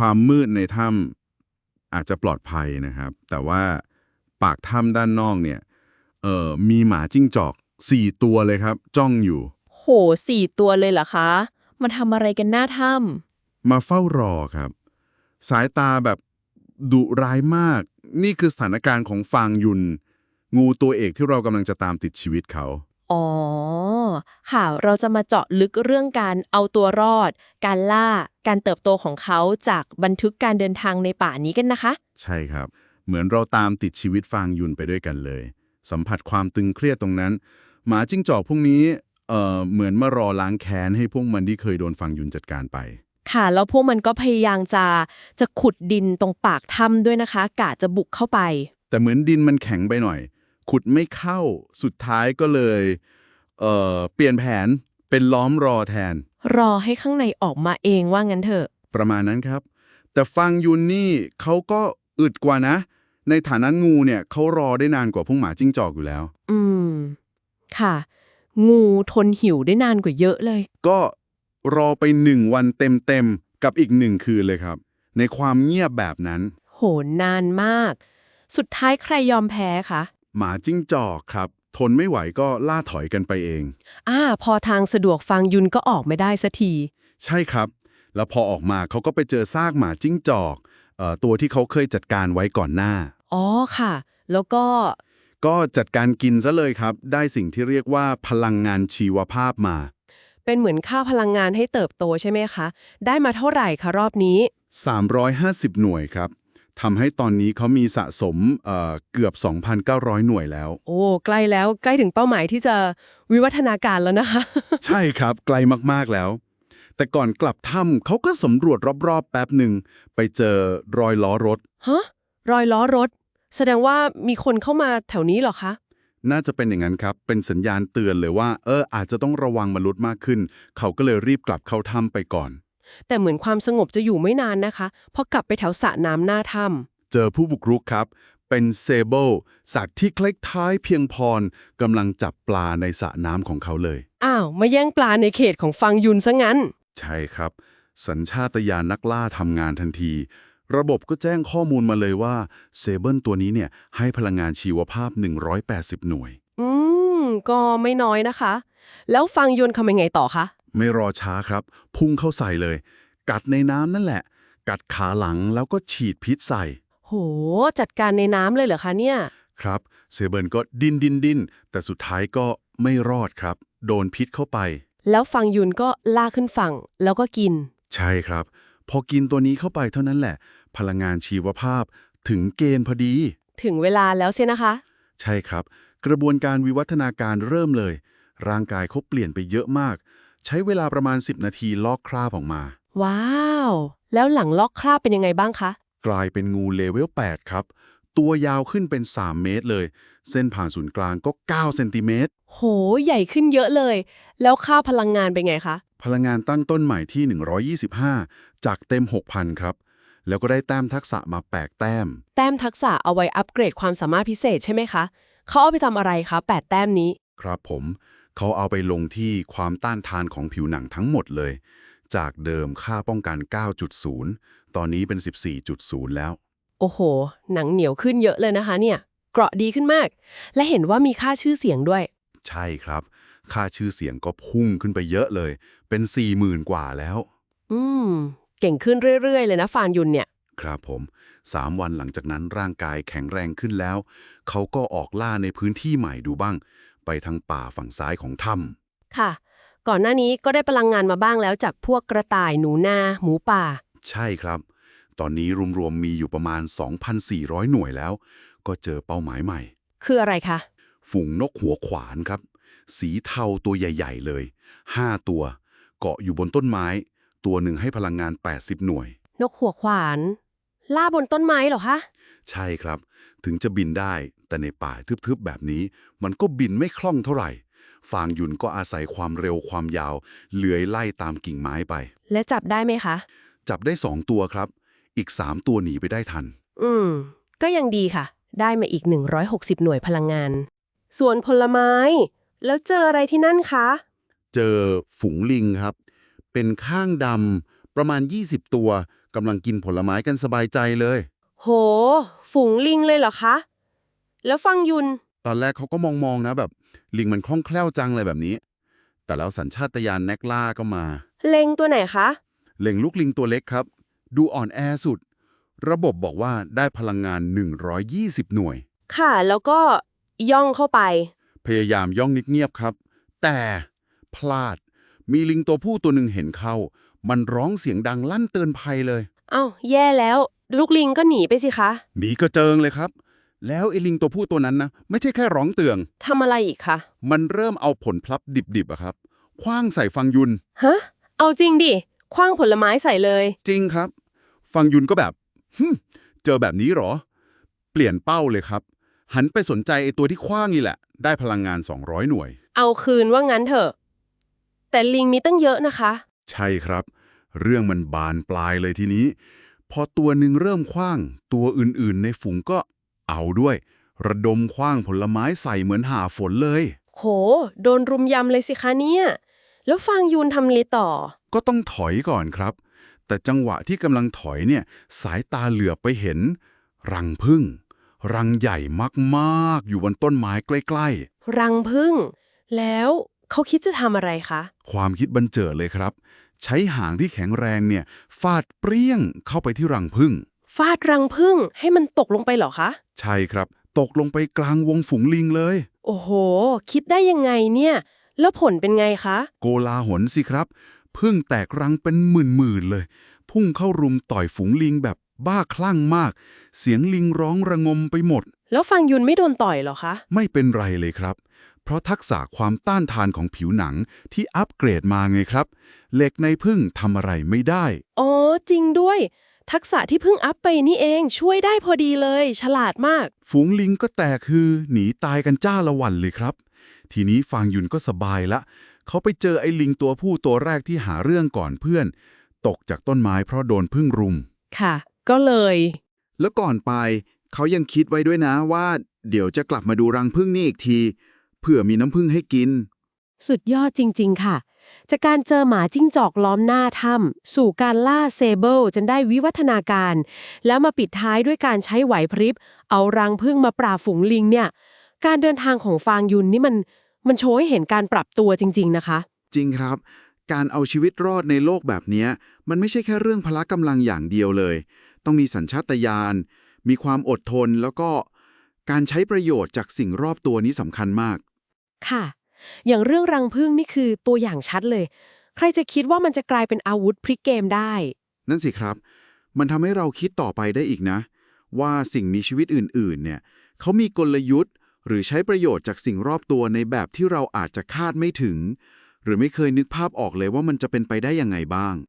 ความมืดในถ้ำอาจจะปลอดภัยนะครับ แต่ว่าปากถ้ำด้านนอกเนี่ยเอ่อมีหมาจิ้งจอกสี่ตัวเลยครับ จ้องอยู่ โหสี่ตัวเลยเหรอคะมาทำอะไรกันหน้าถ้มาเฝ้ารอครับ สายตาแบบดุร้ายมาก นี่คือสถานการณ์ของฟางยุน งูตัวเอกที่เรากำลังจะตามติดชีวิตเขาำ อ๋อ ค่ะ เราจะมาเจาะลึกเรื่องการเอาตัวรอด การล่า การเติบโตของเขาจากบันทึกการเดินทางในป่านี้กันนะคะ ใช่ครับ เหมือนเราตามติดชีวิตฟางยุนไปด้วยกันเลย สัมผัสความตึงเครียดตรงนั้น หมาจิ้งจอกพวกนี้เอ่อเหมือนมารอล้างแค้นให้พวกมันที่เคยโดนฟางยุนจัดการไป ค่ะ แล้วพวกมันก็พยายามจะจะขุดดินตรงปากถ้ำด้วยนะคะ กะจะบุกเข้าไป แต่เหมือนดินมันแข็งไปหน่อย ขุดไม่เข้าสุดท้ายก็เลยเอ่อเปลี่ยนแผนเป็นล้อมรอแทน รอให้ข้างในออกมาเองว่างั้นเถอะ ประมาณนั้นครับ แต่ฟังยุนนี่เขาก็อึดกว่านะ ในฐานะงูเนี่ยเขารอได้นานกว่าพวกหมาจิ้งจอกอยู่แล้ว อืม ค่ะ งูทนหิวได้นานกว่าเยอะเลย ก็รอไปหนึ่งวันเต็มๆกับอีกหนึ่งคืนเลยครับ ในความเงียบแบบนั้น โหนานมาก สุดท้ายใครยอมแพ้คะ หมาจิ้งจอกครับ ทนไม่ไหวก็ล่าถอยกันไปเอง อ่า พอทางสะดวกฟังยุนก็ออกไม่ได้สักที ใช่ครับ แล้วพอออกมาเขาก็ไปเจอซากหมาจิ้งจอกเอ่อตัวที่เขาเคยจัดการไว้ก่อนหน้า อ๋อค่ะ แล้วก็ ก็จัดการกินซะเลยครับ ได้สิ่งที่เรียกว่าพลังงานชีวภาพมา เป็นเหมือนค่าพลังงานให้เติบโตใช่ไหมคะ ได้มาเท่าไหร่คะรอบนี้ 350 หน่วยครับ ทำให้ตอนนี้เขามีสะสมเอ่อเกือบ 2,900 หน่วยแล้ว โอ้ ใกล้แล้วใกล้ถึงเป้าหมายที่จะวิวัฒนาการแล้วนะคะ ใช่ครับ ไกลมากๆแล้ว แต่ก่อนกลับถ้ำเขาก็สำรวจรอบๆ แป๊บหนึ่ง ไปเจอรอยล้อรถฮะรอยล้อรถ แสดงว่ามีคนเข้ามาแถวนี้เหรอคะ น่าจะเป็นอย่างนั้นครับ เป็นสัญญาณเตือนเลยว่า เอออาจจะต้องระวังมนุษย์มากขึ้น เขาก็เลยรีบกลับเข้าถ้ำไปก่อน แต่เหมือนความสงบจะอยู่ไม่นานนะคะเพอกลับไปแถวสระน้ำหน้าถ้เจอผู้บุกรุกครับ เป็นเซเบิลสัตว์ที่คล้ายๆเพียงพรกำลังจับปลาในสระน้ำของเขาเลยำอ้าวมาแย่งปลาในเขตของฟังยุนซะงั้น ใช่ครับ สัญชาตญาณนักล่าทำงานทันที ระบบก็แจ้งข้อมูลมาเลยว่าเซเบิลตัวนี้เนี่ยให้พลังงานชีวภาพ 180 หน่วย อืมก็ไม่น้อยนะคะ แล้วฟังยุนทำยังไงต่อคะ ไม่รอช้าครับ พุ่งเข้าใส่เลย กัดในน้ำนั่นแหละ กัดขาหลังแล้วก็ฉีดพิษใส่ โห จัดการในน้ำเลยเหรอคะเนี่ย ครับเซเบิลก็ดิ้นดิ้นดิ้นแต่สุดท้ายก็ไม่รอดครับ โดนพิษเข้าไป แล้วฟังยุนก็ลากขึ้นฝั่งแล้วก็กิน ใช่ครับ พอกินตัวนี้เข้าไปเท่านั้นแหละ พลังงานชีวภาพถึงเกณฑ์พอดี ถึงเวลาแล้วเสียนะคะ ใช่ครับ กระบวนการวิวัฒนาการเริ่มเลย ร่างกายเขาเปลี่ยนไปเยอะมาก ใช้เวลาประมาณ 10 นาทีลอกคราบออกมา ว้าว แล้วหลังลอกคราบเป็นยังไงบ้างคะ กลายเป็นงูเลเวล 8 ครับ ตัวยาวขึ้นเป็น 3 เมตรเลย เส้นผ่านศูนย์กลางก็ 9 เซนติเมตร โห ใหญ่ขึ้นเยอะเลย แล้วค่าพลังงานเป็นไงคะ พลังงานตั้งต้นใหม่ที่ 125 จากเต็ม 6,000 ครับ แล้วก็ได้แต้มทักษะมา 8 แต้ม แต้มทักษะเอาไว้อัปเกรดความสามารถพิเศษใช่ไหมคะ เขาเอาไปทำอะไรคะแปดแต้มนี้ ครับผม เขาเอาไปลงที่ความต้านทานของผิวหนังทั้งหมดเลย จากเดิมค่าป้องกัน 9.0 ตอนนี้เป็น 14.0 แล้ว โอ้โห หนังเหนียวขึ้นเยอะเลยนะคะเนี่ย เกราะดีขึ้นมาก และเห็นว่ามีค่าชื่อเสียงด้วย ใช่ครับ ค่าชื่อเสียงก็พุ่งขึ้นไปเยอะเลย เป็น 40,000 กว่าแล้ว อืม เก่งขึ้นเรื่อย ๆ เลยนะฟานยุนเนี่ยครับผม3วันหลังจากนั้นร่างกายแข็งแรงขึ้นแล้ว เขาก็ออกล่าในพื้นที่ใหม่ดูบ้าง ไปทางป่าฝั่งซ้ายของถ้ำค่ะ ก่อนหน้านี้ก็ได้พลังงานมาบ้างแล้วจากพวกกระต่ายหนูนา หมูป่า ใช่ครับ ตอนนี้รวมๆมีอยู่ประมาณ 2,400 หน่วยแล้ว ก็เจอเป้าหมายใหม่ คืออะไรคะ ฝูงนกหัวขวานครับ สีเทาตัวใหญ่ ๆ เลย 5 ตัว เกาะอยู่บนต้นไม้ ตัวหนึ่งให้พลังงาน 80 หน่วย นกหัวขวาน ล่าบนต้นไม้เหรอคะ ใช่ครับ ถึงจะบินได้ แต่ในป่าทึบๆแบบนี้ มันก็บินไม่คล่องเท่าไหร่ ฟางยุนก็อาศัยความเร็วความยาว เลื้อยไล่ตามกิ่งไม้ไป และจับได้ไหมคะ จับได้2ตัวครับ อีก3ตัวหนีไปได้ทัน อืม ก็ยังดีค่ะ ได้มาอีก 160 หน่วยพลังงาน ส่วนผลไม้ แล้วเจออะไรที่นั่นคะ เจอฝูงลิงครับ เป็นข้างดำประมาณ 20 ตัวกำลังกินผลไม้กันสบายใจเลย โห ฝูงลิงเลยเหรอคะ แล้วฟังยุน ตอนแรกเขาก็มองๆนะแบบ ลิงมันคล่องแคล่วจังเลยแบบนี้ แต่แล้วสัญชาตญาณแนกล่าก็มา เลงตัวไหนคะ เล็งลูกลิงตัวเล็กครับ ดูอ่อนแอสุด ระบบบอกว่าได้พลังงาน 120 หน่วย ค่ะแล้วก็ย่องเข้าไป พยายามย่องนิดเงียบครับ แต่พลาด มีลิงตัวผู้ตัวหนึ่งเห็นเข้า มันร้องเสียงดังลั่นเตือนภัยเลย เอ้า แย่แล้ว ลูกลิงก็หนีไปสิคะหนีกระเจิงเลยครับ แล้วไอ้ลิงตัวผู้ตัวนั้นนะ ไม่ใช่แค่ร้องเตือง ทำอะไรอีกคะมันเริ่มเอาผลพลับดิบๆอะครับคว้างใส่ฟังยุน ฮะเอาจริงดิคว้างผลไม้ใส่เลย จริงครับ ฟังยุนก็แบบฮึมเจอแบบนี้เหรอ เปลี่ยนเป้าเลยครับ หันไปสนใจไอ้ตัวที่คว้างนี่แหละ ได้พลังงาน 200 หน่วย เอาคืนว่างั้นเถอะ แต่ลิงมีตั้งเยอะนะคะ ใช่ครับ เรื่องมันบานปลายเลยทีนี้ พอตัวหนึ่งเริ่มคว้าง ตัวอื่นๆ ในฝูงก็เอาด้วย ระดมคว้างผลไม้ใส่เหมือนหาฝนเลย โห โดนรุมยำเลยสิคะเนี่ย แล้วฟางยูนทำเลยต่อ ก็ต้องถอยก่อนครับ แต่จังหวะที่กำลังถอยเนี่ย สายตาเหลือบไปเห็น รังพึ่ง รังใหญ่มากๆ อยู่บนต้นไม้ใกล้รังพึ่ง แล้วเขาคิดจะทำอะไรคะๆความคิดบันเจิดเลยครับ ใช้หางที่แข็งแรงเนี่ยฟาดเปรี้ยงเข้าไปที่รังพึ่งฟาดรังพึ่งให้มันตกลงไปเหรอคะ ใช่ครับ ตกลงไปกลางวงฝูงลิงเลย โอ้โห คิดได้ยังไงเนี่ย แล้วผลเป็นไงคะ โกลาหลสิครับพึ่งแตกรังเป็นหมื่นๆเลย พุ่งเข้ารุมต่อยฝูงลิงแบบบ้าคลั่งมาก เสียงลิงร้องระงมไปหมด แล้วฟางยุนไม่โดนต่อยเหรอคะ ไม่เป็นไรเลยครับเพ ราะทักษะความต้านทานของผิวหนังที่อัปเกรดมาไงครับ เหล็กในพึ่งทำอะไรไม่ได้ อ๋อ จริงด้วย ทักษะที่เพิ่งอัพไปนี่เองช่วยได้พอดีเลย ฉลาดมาก ฝูงลิงก็แตกคือหนีตายกันจ้าละวันเลยครับ ทีนี้ฟางยุนก็สบายละ เขาไปเจอไอ้ลิงตัวผู้ตัวแรกที่หาเรื่องก่อนเพื่อน ตกจากต้นไม้เพราะโดนพึ่งรุม ค่ะ ก็เลย แล้วก่อนไป เขายังคิดไว้ด้วยนะว่า เดี๋ยวจะกลับมาดูรังผึ้งนี่อีกที เพื่อมีน้ำผึ้งให้กิน สุดยอดจริง ๆ ค่ะ จากการเจอหมาจิ้งจอกล้อมหน้าถ้ำสู่การล่าเซเบิลจนได้วิวัฒนาการ แล้วมาปิดท้ายด้วยการใช้ไหวพริบ เอารังพึ่งมาปราบฝูงลิงเนี่ย การเดินทางของฟางยุนนี่มันมันโชว์ให้เห็นการปรับตัวจริง ๆ นะคะ จริงครับ การเอาชีวิตรอดในโลกแบบเนี้ยมันไม่ใช่แค่เรื่องพละกำลังอย่างเดียวเลย ต้องมีสัญชาตญาณมีความอดทนแล้วก็การใช้ประโยชน์จากสิ่งรอบตัวนี้สำคัญมาก ค่ะ อย่างเรื่องรังพึ่งนี่คือตัวอย่างชัดเลย ใครจะคิดว่ามันจะกลายเป็นอาวุธพลิกเกมได้ นั่นสิครับ มันทำให้เราคิดต่อไปได้อีกนะ ว่าสิ่งมีชีวิตอื่นๆ เนี่ยเขามีกลยุทธ์ หรือใช้ประโยชน์จากสิ่งรอบตัวในแบบที่เราอาจจะคาดไม่ถึง หรือไม่เคยนึกภาพออกเลยว่ามันจะเป็นไปได้ยังไงบ้าง